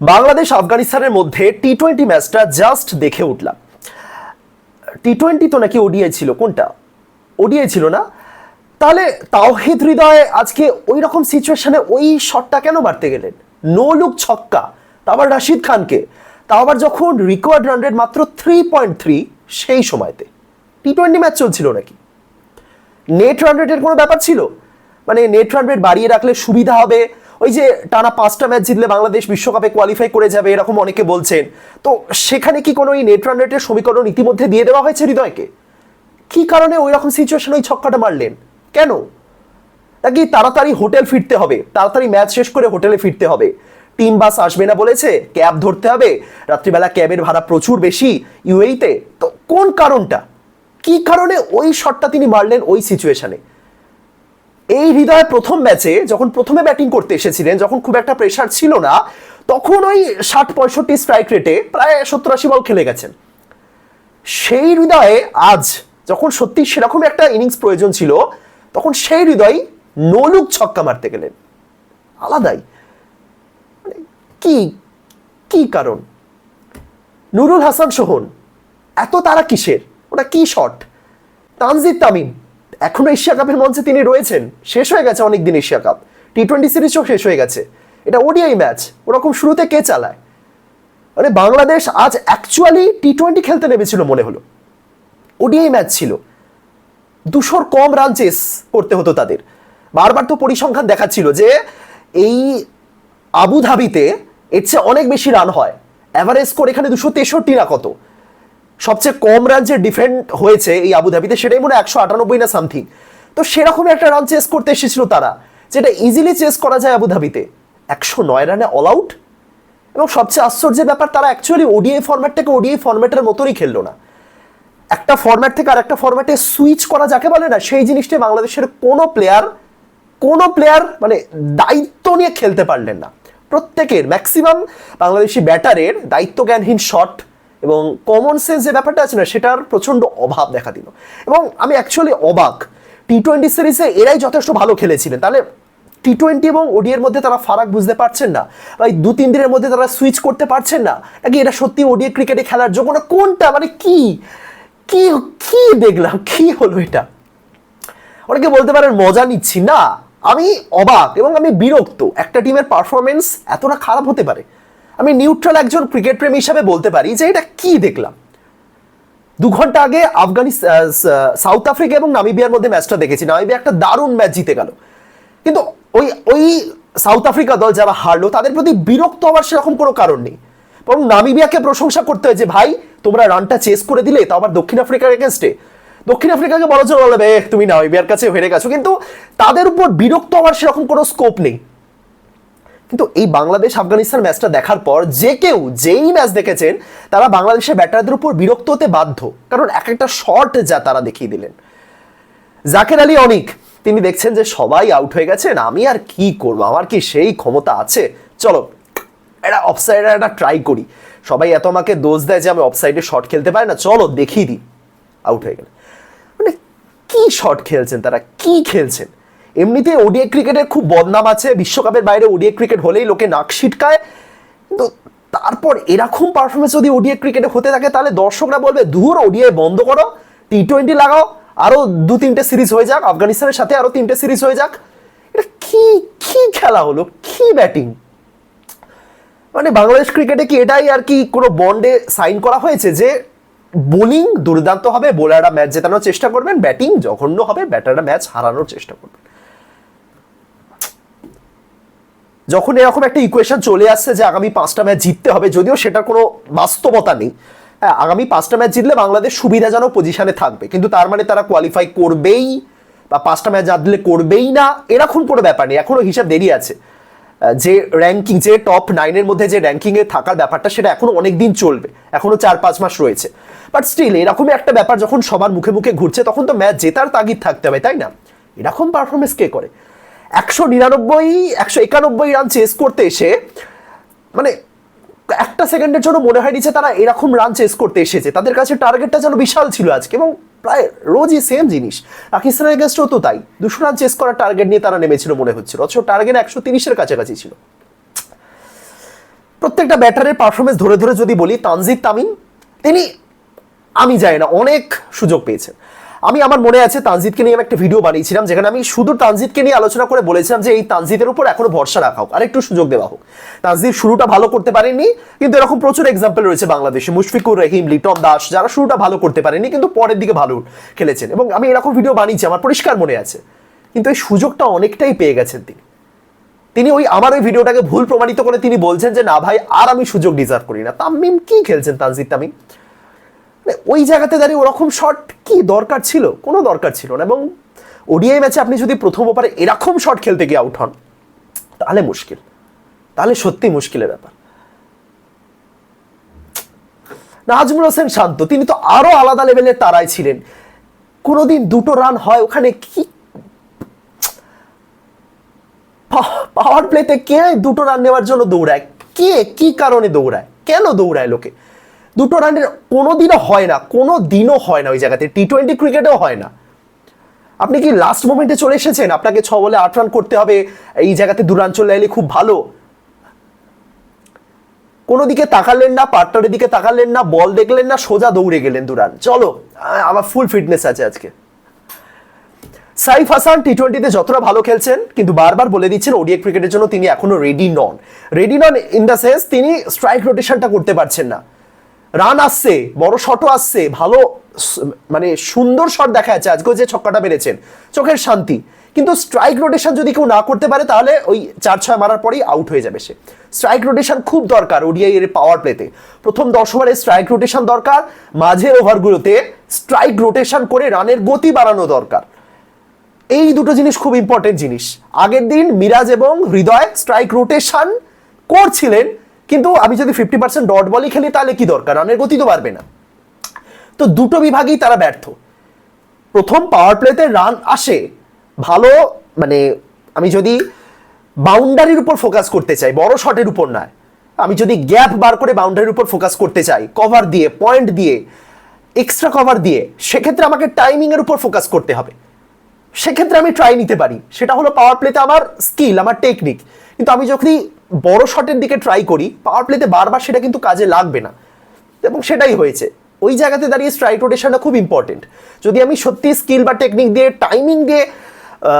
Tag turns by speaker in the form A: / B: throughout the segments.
A: বাংলাদেশ আফগানিস্তানের মধ্যে T twenty ম্যাচটা জাস্ট দেখে উঠলাম। টি টোয়েন্টি তো নাকি ওডিআই ছিল, কোনটা? ওডিআই ছিল না? তাহলে তাওহিদ হৃদয় আজকে ওই রকম সিচুয়েশনে ওই শটটা কেন মারতে গেলেন? নো লুক ছক্কা। তা আবার রাশিদ খানকে। তা আবার যখন রিকোয়ার্ড রান রেট মাত্র থ্রি পয়েন্ট থ্রি সেই সময়তে। টি টোয়েন্টি ম্যাচ চলছিল নাকি? নেট রান রেটের কোনো ব্যাপার ছিল? মানে নেট রান রেট বাড়িয়ে রাখলে সুবিধা হবে? ওই যে টানা পাঁচটা ম্যাচ জিতলে বাংলাদেশ বিশ্বকাপে কোয়ালিফাই করে যাবে, এরকম অনেকে বলছেন। তো সেখানে কি কোনো এই নেট রান রেটের সমীকরণ ইতিমধ্যে দিয়ে দেওয়া হয়েছে হৃদয়কে? কি কারণে ওই রকম সিচুয়েশন ওই ছক্কাটা মারলেন? কেন? নাকি তাড়াতাড়ি হোটেল ফিরতে হবে, তাড়াতাড়ি ম্যাচ শেষ করে হোটেলে ফিরতে হবে। টিম বাস আসবে না বলেছে ক্যাব ধরতে হবে। রাত্রিবেলা ক্যাবের ভাড়া প্রচুর বেশি ইউএইতে তো। কোন কারণটা? কি কারণে ওই শটটা তিনি মারলেন ওই সিচুয়েশনে এই হৃদয় প্রথম ম্যাচে যখন প্রথমে ব্যাটিং করতে এসেছিলেন, যখন খুব একটা প্রেশার ছিল না, তখন ওই ষাট পঁয়ষট্টি স্ট্রাইক রেটে প্রায় সত্তর আশি বল খেলে গেছেন। সেই হৃদয়ে আজ যখন সত্যি সেরকম একটা ইনিংস প্রয়োজন ছিল, তখন সেই হৃদয় নলুক ছক্কা মারতে গেলেন। আলাদাই। মানে কি কি কারণ? নুরুল হাসান সোহন, এত তারা কিসের? ওটা কি শট তানজিদ তামিম এখনও এশিয়া কাপের মঞ্চে তিনি রয়েছেন। শেষ হয়ে গেছে অনেকদিন এশিয়া কাপ। টি টোয়েন্টি সিরিজও শেষ হয়ে গেছে। এটা ওডিআই ম্যাচ ওরকম শুরুতে কে চালায়? মানে বাংলাদেশ আজ অ্যাকচুয়ালি টি টোয়েন্টি খেলতে নেমেছিল মনে হলো। ওডিআই ম্যাচ ছিল। দুশোর কম রান চেস করতে হতো তাদের। বারবার তো পরিসংখ্যান দেখাচ্ছিল যে এই আবুধাবিতে এর চেয়ে অনেক বেশি রান হয়। অ্যাভারেজ স্কোর এখানে দুশো তেষট্টি না কত? সবচেয়ে কম রান যে ডিফেন্ড হয়েছে এই আবুধাবিতে সেটাই মনে একশো আটানব্বই না সামথিং তো সেরকমই একটা রান চেস করতে এসেছিল তারা, যেটা ইজিলি চেস করা যায় আবুধাবিতে একশো নয় রানে অল আউট এবং সবচেয়ে আশ্চর্যের ব্যাপার, তারা অ্যাকচুয়ালি ওডিআই ফরম্যাটটাকে ওডিআই ফর্ম্যাটের মতনই খেললো না। একটা ফর্ম্যাট থেকে আর একটা ফর্ম্যাটে সুইচ করা যাকে বলে না, সেই জিনিসটা বাংলাদেশের কোনো প্লেয়ার কোনো প্লেয়ার মানে দায়িত্ব নিয়ে খেলতে পারলেন না। প্রত্যেকের ম্যাক্সিমাম বাংলাদেশি ব্যাটারের দায়িত্বজ্ঞানহীন শট এবং কমন সেন্স যে ব্যাপারটা আছে না, সেটার প্রচণ্ড অভাব দেখা দিল। এবং আমি অ্যাকচুয়ালি অবাক টি টোয়েন্টি সিরিজে এরাই যথেষ্ট ভালো খেলেছিলেন। তাহলে টি টোয়েন্টি এবং ওডিএর মধ্যে তারা ফারাক বুঝতে পারছেন না? বা দু তিন দিনের মধ্যে তারা সুইচ করতে পারছেন না? নাকি এটা সত্যি ওডিএ ক্রিকেটে খেলার যোগ্য না? কোনটা? মানে কি? কি কি দেখলাম? কি হলো এটা? অনেকে বলতে পারেন মজা নিচ্ছি। না, আমি অবাক এবং আমি বিরক্ত। একটা টিমের পারফরমেন্স এতটা খারাপ হতে পারে। আমি নিউট্রাল একজন ক্রিকেট প্রেমী হিসাবে বলতে পারি যে এটা কি দেখলাম? দু ঘণ্টা আগে আফগানিস্তান সাউথ আফ্রিকা এবং নামিবিয়ার মধ্যে ম্যাচটা দেখেছি। নামিবিয়া একটা দারুণ ম্যাচ জিতে গেল। কিন্তু ওই ওই সাউথ আফ্রিকা দল যারা হারলো তাদের প্রতি বিরক্ত হওয়ার সেরকম কোনো কারণ নেই। বরং নামিবিয়াকে প্রশংসা করতে হয় যে ভাই তোমরা রানটা চেস করে দিলে তাও আবার দক্ষিণ আফ্রিকার এগেনস্টে দক্ষিণ আফ্রিকাকে বলা জোর বলবে "এহ, তুমি নামিবিয়ার কাছে হেরে গেছো। কিন্তু তাদের উপর বিরক্ত হওয়ার সেরকম কোনো স্কোপ নেই। কিন্তু এই বাংলাদেশ আফগানিস্তান ম্যাচটা দেখার পর যে কেউ যেই ম্যাচ দেখেছেন, তারা বাংলাদেশের ব্যাটারদের উপর বিরক্ত হতে বাধ্য। কারণ এক একটা শট যা তারা দেখিয়ে দিলেন। জাকের আলী অনিক, তিনি দেখছেন যে সবাই আউট হয়ে গেছেন আমি আর কি করব? আমার কি সেই ক্ষমতা আছে? চলো এটা অফসাইডে একটা ট্রাই করি। সবাই এত আমাকে দোষ দেয় যে আমি অফসাইডে শট খেলতে পারি না, চলো দেখিয়ে দিই। আউট হয়ে গেলে মানে কি শট খেলছেন তারা? কি খেলছেন? এমনিতে ওডিএ ক্রিকেটের খুব বদনাম আছে। বিশ্বকাপের বাইরে ওডিএ ক্রিকেট হলেই লোকে নাক ছিটকায়। কিন্তু তারপর এরকম পারফরমেন্স যদি ওডিএ ক্রিকেটে হতে থাকে, তাহলে দর্শকরা বলবে দূর ওডিআই বন্ধ করো। টি টোয়েন্টি লাগাও। আরও দু তিনটে সিরিজ হয়ে যাক। আফগানিস্তানের সাথে আরও তিনটে সিরিজ হয়ে যাক। এটা কি কি খেলা হলো? কি ব্যাটিং মানে বাংলাদেশ ক্রিকেটে কি এটাই আর কি কোনো বন্ডে সাইন করা হয়েছে যে বোলিং দুর্দান্ত হবে বোলাররা ম্যাচ জেতানোর চেষ্টা করবেন ব্যাটিং জঘন্য হবে ব্যাটাররা ম্যাচ হারানোর চেষ্টা করবেন। যখন এরকম একটা ইকুয়েশন চলে আসছে যে আগামী পাঁচটা ম্যাচ জিততে হবে, যদিও সেটার কোনো বাস্তবতা নেই হ্যাঁ আগামী পাঁচটা ম্যাচ জিতলে বাংলাদেশ সুবিধাজনক পজিশনে থাকবে। কিন্তু তার মানে তারা কোয়ালিফাই করবেই বা পাঁচটা ম্যাচ জিতলে করবেই না, এরকম কোনো ব্যাপার নেই। এখনও হিসাব দেরি আছে। যে র্যাঙ্কিং যে টপ নাইনের মধ্যে যে র্যাঙ্কিংয়ে থাকার ব্যাপারটা, সেটা এখনও অনেক দিন চলবে। এখনও চার পাঁচ মাস রয়েছে। বাট স্টিল এরকমই একটা ব্যাপার যখন সবার মুখে মুখে ঘুরছে, তখন তো ম্যাচ জেতার তাগিদ থাকতে হবে, তাই না? এরকম পারফরমেন্স কে করে? একশো নিরানব্বই, একশো একানব্বই রান চেস করতে এসে মানে একটা সেকেন্ডের জন্য মনে হয়নি যে তারা এরকম রান চেস করতে এসেছে। তাদের কাছে টার্গেটটা যেন বিশাল ছিল আজকে এবং প্রায় রোজই সেম জিনিস। পাকিস্তানের এগেনস্টও তো তাই। দুশো রান চেস করার টার্গেট নিয়ে তারা নেমেছিল মনে হচ্ছিল। অথচ টার্গেট একশো তিরিশের কাছাকাছি ছিল। প্রত্যেকটা ব্যাটারের পারফরমেন্স ধরে ধরে যদি বলি, তানজিদ তামিম, তিনি, আমি যাই না, অনেক সুযোগ পেয়েছেন। আমি আমার মনে আছে তানজিদকে নিয়ে আমি একটা ভিডিও বানিয়েছিলাম, যেখানে আমি শুধু তানজিদকে নিয়ে আলোচনা করে বলেছিলাম যে এই তানজিদের উপর এখনও ভরসা রাখা হোক। আর একটু সুযোগ দেওয়া হোক। তানজিদ শুরুটা ভালো করতে পারেননি কিন্তু এরকম প্রচুর এক্সাম্পল রয়েছে বাংলাদেশে। মুশফিকুর রহিম, লিটন দাস, যারা শুরুটা ভালো করতে পারেনি, কিন্তু পরের দিকে ভালো খেলেছেন। এবং আমি এরকম ভিডিও বানিয়েছি, আমার পরিষ্কার মনে আছে। কিন্তু এই সুযোগটা অনেকটাই পেয়ে গেছেন তিনি। তিনি ওই আমার ওই ভিডিওটাকে ভুল প্রমাণিত করে তিনি বলছেন যে, না ভাই, আর আমি সুযোগ ডিজার্ভ করি না। তামিম কি খেলছেন তানজিদ তামিম? ওই জায়গাতে দাঁড়িয়ে ওরকম শট কি দরকার ছিল? কোনো দরকার ছিল না। এবং ওডিআই ম্যাচে আপনি যদি প্রথম ওভারে এরকম শট খেলতে গিয়ে আউট হন, তাহলে মুশকিল। তাহলে সত্যি মুশকিলের ব্যাপার। নাজমুল হোসেন শান্ত, তিনি তো আরও আলাদা লেভেলের তারাই ছিলেন। কোনোদিন দুটো রান হয়, ওখানে কি? পাওয়ার প্লেতে কে দুটো রান নেওয়ার জন্য দৌড়ায়? কে? কি কারণে দৌড়ায়? কেন দৌড়ায় লোকে? দুটো রানের কোনো দিনও হয় না কোনো দিনও হয় না ওই জায়গাতে। টি টোয়েন্টি ক্রিকেটেও হয় না। আপনি কি লাস্ট মোমেন্টে চলে এসেছেন? আপনাকে ছ বলে আট রান করতে হবে, এই জায়গাতে দু রান চলে এলে খুব ভালো। কোনো দিকে তাকালেন না, পার্টনারের দিকে তাকালেন না, বল দেখলেন না, সোজা দৌড়ে গেলেন দু রান চলো আমার ফুল ফিটনেস আছে আজকে। সাইফ হাসান টি টোয়েন্টিতে যতটা ভালো খেলছেন, কিন্তু বারবার বলে দিচ্ছেন ওডিএ ক্রিকেটের জন্য তিনি এখনও রেডি নন। রেডি নন ইন দ্য সেন্স তিনি স্ট্রাইক রোটেশনটা করতে পারছেন না। রান আসছে, বড় শটও আসছে, ভালো মানে সুন্দর শট দেখা যাচ্ছে। আজকেও যে ছক্কাটা মেরেছেন চোখের শান্তি। কিন্তু স্ট্রাইক রোটেশন যদি কেউ না করতে পারে, তাহলে ওই চার ছয় মারার পরেই আউট হয়ে যাবে সে। স্ট্রাইক রোটেশন খুব দরকার ওডিআই এর পাওয়ার প্লেতে প্রথম দশ ওভারে স্ট্রাইক রোটেশন দরকার মাঝের ওভারগুলোতে স্ট্রাইক রোটেশন করে রানের গতি বাড়ানো দরকার। এই দুটো জিনিস খুব ইম্পর্টেন্ট জিনিস। আগের দিন মিরাজ এবং হৃদয় স্ট্রাইক রোটেশন করছিলেন কিন্তু আমি যদি ফিফটি পার্সেন্ট ডট বলই খেলি, তাহলে কি দরকার? রানের গতি তো বাড়বে না। তো দুটো বিভাগেই তারা ব্যর্থ। প্রথম পাওয়ার প্লেতে রান আসে ভালো মানে আমি যদি বাউন্ডারির উপর ফোকাস করতে চাই, বড় শটের উপর নয়। আমি যদি গ্যাপ বার করে বাউন্ডারির উপর ফোকাস করতে চাই কভার দিয়ে পয়েন্ট দিয়ে এক্সট্রা কভার দিয়ে, সেক্ষেত্রে আমাকে টাইমিংয়ের উপর ফোকাস করতে হবে। সেক্ষেত্রে আমি ট্রাই নিতে পারি। সেটা হলো পাওয়ার প্লেতে আমার স্কিল আমার টেকনিক কিন্তু আমি যখনই বড় শটের দিকে ট্রাই করি পাওয়ার প্লেতে বারবার সেটা কিন্তু কাজে লাগবে না। এবং সেটাই হয়েছে। ওই জায়গাতে দাঁড়িয়ে স্ট্রাইক রোটেশনটা খুব ইম্পর্টেন্ট যদি আমি সত্যি স্কিল বা টেকনিক দিয়ে টাইমিং দিয়ে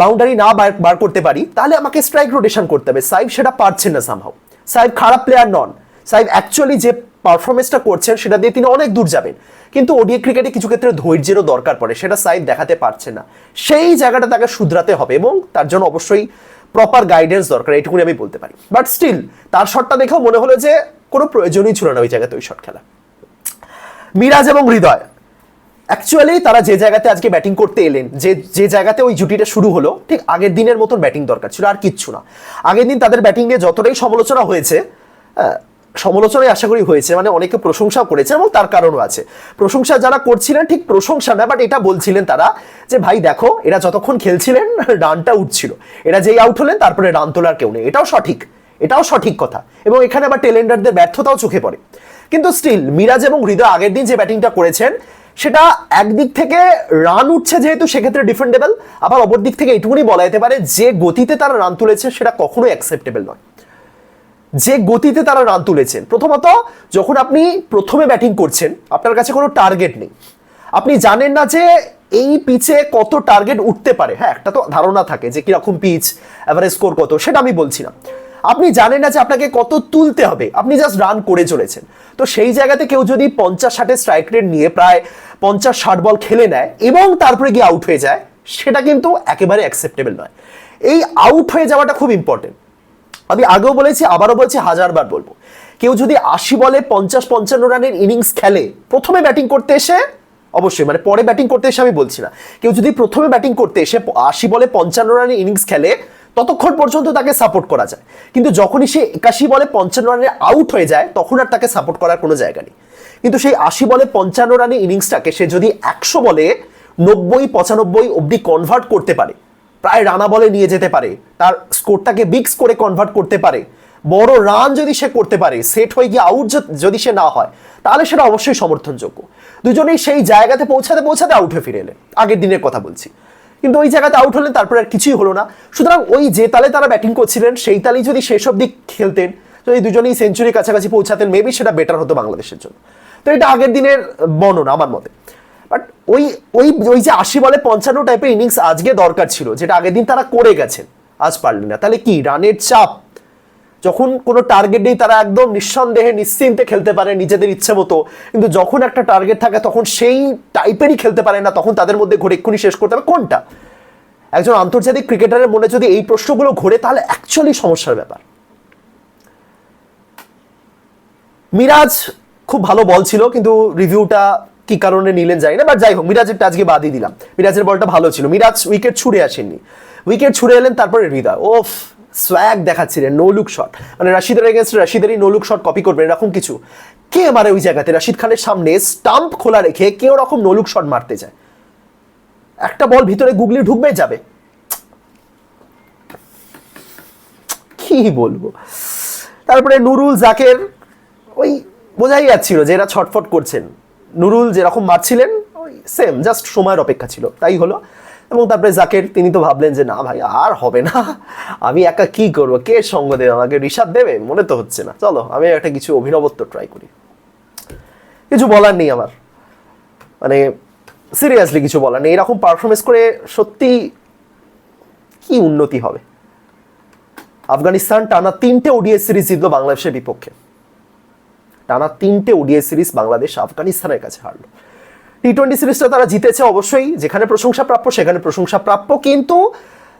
A: বাউন্ডারি না বার করতে পারি, তাহলে আমাকে স্ট্রাইক রোটেশন করতে হবে। সাইব সেটা পারছেন না সামহাও সাইব খারাপ প্লেয়ার নন। সাইব অ্যাকচুয়ালি যে পারফরমেন্সটা করছেন সেটা দিয়ে তিনি অনেক দূর যাবেন। কিন্তু ওডিএ ক্রিকেটে কিছু ক্ষেত্রে ধৈর্যেরও দরকার পড়ে সেটা সাইব দেখাতে পারছে না। সেই জায়গাটা তাকে শুধরাতে হবে এবং তার জন্য অবশ্যই প্রপার গাইডেন্স দরকার এইটুকুনি আমি বলতে পারি। বাট স্টিল তার শটটা দেখেও মনে হলো যে কোনো প্রয়োজনই ছিল না ওই জায়গাতে ওই শট খেলা মিরাজ এবং হৃদয় অ্যাকচুয়ালি তারা যে জায়গাতে আজকে ব্যাটিং করতে এলেন যে যে জায়গাতে ওই জুটিটা শুরু হলো ঠিক আগের দিনের মতন ব্যাটিং দরকার ছিল আর কিচ্ছু না। আগের দিন তাদের ব্যাটিং নিয়ে যতটাই সমালোচনা হয়েছে আহ, সমালোচনায় আশা করি হয়েছে মানে অনেকে প্রশংসাও করেছে এবং তার কারণও আছে। প্রশংসা যারা করছিলেন ঠিক প্রশংসা না বাট এটা বলছিলেন তারা যে, ভাই দেখো, এরা যতক্ষণ খেলছিলেন, রানটা উঠছিল। এরা যেই আউট হলেন, তারপরে রান তোলার কেউ নেই। এটাও সঠিক এটাও সঠিক কথা। এবং এখানে আবার টেলেন্ডারদের ব্যর্থতাও চোখে পড়ে। কিন্তু স্টিল মিরাজ এবং হৃদয় আগের দিন যে ব্যাটিংটা করেছেন, সেটা একদিক থেকে রান উঠছে যেহেতু সেক্ষেত্রে ডিফেন্ডেবল আবার অপর দিক থেকে এটুকুনি বলা যেতে পারে, যে গতিতে তারা রান তুলেছে সেটা কখনোই অ্যাকসেপ্টেবল নয়। যে গতিতে তারা রান তুলেছেন। প্রথমত, যখন আপনি প্রথমে ব্যাটিং করছেন, আপনার কাছে কোনো টার্গেট নেই। আপনি জানেন না যে এই পিচে কত টার্গেট উঠতে পারে। হ্যাঁ একটা তো ধারণা থাকে যে কীরকম পিচ অ্যাভারেজ স্কোর কত, সেটা আমি বলছি না। আপনি জানেন না যে আপনাকে কত তুলতে হবে। আপনি জাস্ট রান করে চলেছেন। তো সেই জায়গাতে কেউ যদি পঞ্চাশ ষাটের স্ট্রাইক রেট নিয়ে প্রায় পঞ্চাশ ষাট বল খেলে নেয় এবং তারপরে গিয়ে আউট হয়ে যায়, সেটা কিন্তু একেবারে অ্যাকসেপ্টেবল নয়। এই আউট হয়ে যাওয়াটা খুব ইম্পর্টেন্ট আমি আগেও বলেছি, আবারও বলছি, হাজারবার বলব। কেউ যদি আশি বলে পঞ্চাশ পঞ্চান্ন রানের ইনিংস খেলে, প্রথমে ব্যাটিং করতে এসে, অবশ্যই মানে পরে ব্যাটিং করতে এসে আমি বলছি না। কেউ যদি প্রথমে ব্যাটিং করতে এসে আশি বলে পঞ্চান্ন রানের ইনিংস খেলে, ততক্ষণ পর্যন্ত তাকে সাপোর্ট করা যায়। কিন্তু যখনই সে একাশি বলে পঞ্চান্ন রানে আউট হয়ে যায়, তখন আর তাকে সাপোর্ট করার কোনো জায়গা নেই। কিন্তু সেই আশি বলে পঞ্চান্ন রানের ইনিংসটাকে সে যদি একশো বলে, নব্বই, পঁচানব্বই অবধি কনভার্ট করতে পারে প্রায় রানা বলে নিয়ে যেতে পারে। তার স্কোরটাকে বিগ স্কোরে কনভার্ট করতে পারে। বড় রান যদি সে করতে পারে সেট হয়ে গিয়ে আউট যদি সে না হয়, তাহলে সেটা অবশ্যই সমর্থনযোগ্য। দুজনেই সেই জায়গাতে পৌঁছাতে পৌঁছাতে আউট হয়ে ফিরে এলেন। আগের দিনের কথা বলছি। কিন্তু ওই জায়গাতে আউট হলেন তারপরে আর কিছুই হলো না। সুতরাং ওই যে তালে তারা ব্যাটিং করছিলেন, সেই তালেই যদি শেষ দিক খেলতেন, যদি দুজনেই সেঞ্চুরির কাছাকাছি পৌঁছাতেন মেবি সেটা বেটার হতো বাংলাদেশের জন্য। তো এটা আগের দিনের বর্ণনা আমার মতে। বাট ওই ওই ওই যে আশি বলে পঞ্চান্ন টাইপের ইনিংস আজকে দরকার ছিল, যেটা আগের দিন তারা করে গেছেন, আজ পারলেন না। তাহলে কি, রানের চাপ? যখন কোনো টার্গেট নেই, তারা একদম নিঃসন্দেহে, নিশ্চিন্তে খেলতে পারে নিজেদের ইচ্ছে মতো। কিন্তু যখন একটা টার্গেট থাকে, তখন সেই টাইপেরই খেলতে পারে না, তখন তাদের মধ্যে ঘুরে এক্ষুনি শেষ করতে হবে। কোনটা? একজন আন্তর্জাতিক ক্রিকেটারের মনে যদি এই প্রশ্নগুলো ঘোরে, তাহলে অ্যাকচুয়ালি সমস্যার ব্যাপার। মিরাজ খুব ভালো বল ছিল, কিন্তু রিভিউটা কি কারণে নিলেন জানি না বাট যাই হোক, মিরাজেরটা আজকে বাদই দিলাম। মিরাজের বলটা ভালো ছিল। মিরাজ উইকেট ছুড়ে আসেননি। উইকেট ছুড়ে এলেন তারপরে হৃদয়। ওফ সোয়াগ দেখাচ্ছিলেন নো লুক শট মানে রাশিদের এগেনস্ট রাশিদেরই নো লুক শট কপি করবেন, এরকম কিছু। কে মারে ওই জায়গাতে? রাশিদ খানের সামনে স্টাম্প খোলা রেখে কেউ রকম নো লুক শট মারতে যায়। একটা বল ভিতরে গুগলি ঢুকবে যাবে। কি বলব? তারপরে নুরুল জাকের ওই বোঝাই যাচ্ছিল যে এরা ছটফট করছেন। নুরুল যেরকম মারছিলেন, ওই সেম জাস্ট সময়ের অপেক্ষা ছিল, তাই হলো। এবং তারপরে জাকের, তিনি তো ভাবলেন যে, না ভাই, আর হবে না, আমি একা কি করব, কে সঙ্গ দেবে আমাকে ঋষাদ দেবে? মনে তো হচ্ছে না। চলো, আমি একটা কিছু অভিনবত্ব ট্রাই করি। কিছু বলার নেই আমার। মানে সিরিয়াসলি কিছু বলার নেই। এরকম পারফরমেন্স করে সত্যি কি উন্নতি হবে? আফগানিস্তান টানা তিনটে ওডিএস সিরিজ জিতলো বাংলাদেশের বিপক্ষে। টানা তিনটে ওডিআই সিরিজ বাংলাদেশ আফগানিস্তানের কাছে হারলো। টি টোয়েন্টি সিরিজটা তারা জিতেছে অবশ্যই, যেখানে প্রশংসা প্রাপ্য সেখানে প্রশংসা প্রাপ্য কিন্তু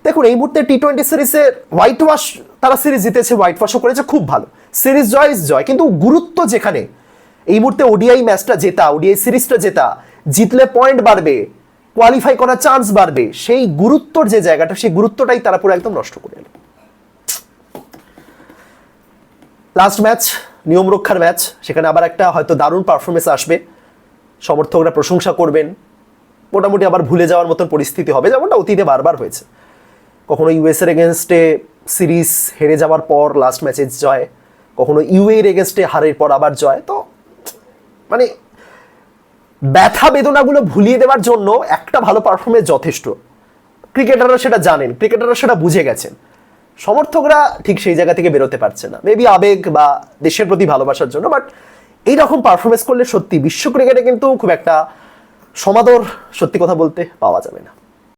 A: দেখুন, এই মুহূর্তে টি টোয়েন্টি সিরিজে হোয়াইট ওয়াশ, তারা সিরিজ জিতেছে, হোয়াইট ওয়াশও করেছে, খুব ভালো। সিরিজ জয় ইজ জয়, কিন্তু গুরুত্ব যেখানে, এই মুহূর্তে ওডিআই ম্যাচটা জেতা, ওডিআই সিরিজটা জেতা, জিতলে পয়েন্ট বাড়বে, কোয়ালিফাই করার চান্স বাড়বে, সেই গুরুত্বর যে জায়গাটা, সেই গুরুত্বটাই তারা পুরো একদম নষ্ট করে এলো। লাস্ট ম্যাচ নিয়ম রক্ষার ম্যাচ, সেখানে আবার একটা হয়তো দারুণ পারফরমেন্স আসবে। সমর্থকরা প্রশংসা করবেন। মোটামুটি আবার ভুলে যাওয়ার মতন পরিস্থিতি হবে, যেমনটা অতীতে বারবার হয়েছে। কখনো ইউএসের এগেনস্টে সিরিজ হেরে যাওয়ার পর লাস্ট ম্যাচে জয়, কখনো ইউএর এগেনস্টে হারের পর আবার জয়। তো মানে ব্যথা বেদনাগুলো ভুলিয়ে দেওয়ার জন্য একটা ভালো পারফরমেন্স যথেষ্ট। ক্রিকেটাররা সেটা জানেন, ক্রিকেটাররা সেটা বুঝে গেছেন। সমর্থকরা ঠিক সেই জায়গা থেকে বেরোতে পারছে না। মেবি আবেগ বা দেশের প্রতি ভালোবাসার জন্য বাট এইরকম পারফরমেন্স করলে সত্যি বিশ্ব ক্রিকেটে কিন্তু খুব একটা সমাদর সত্যি কথা বলতে পাওয়া যাবে না।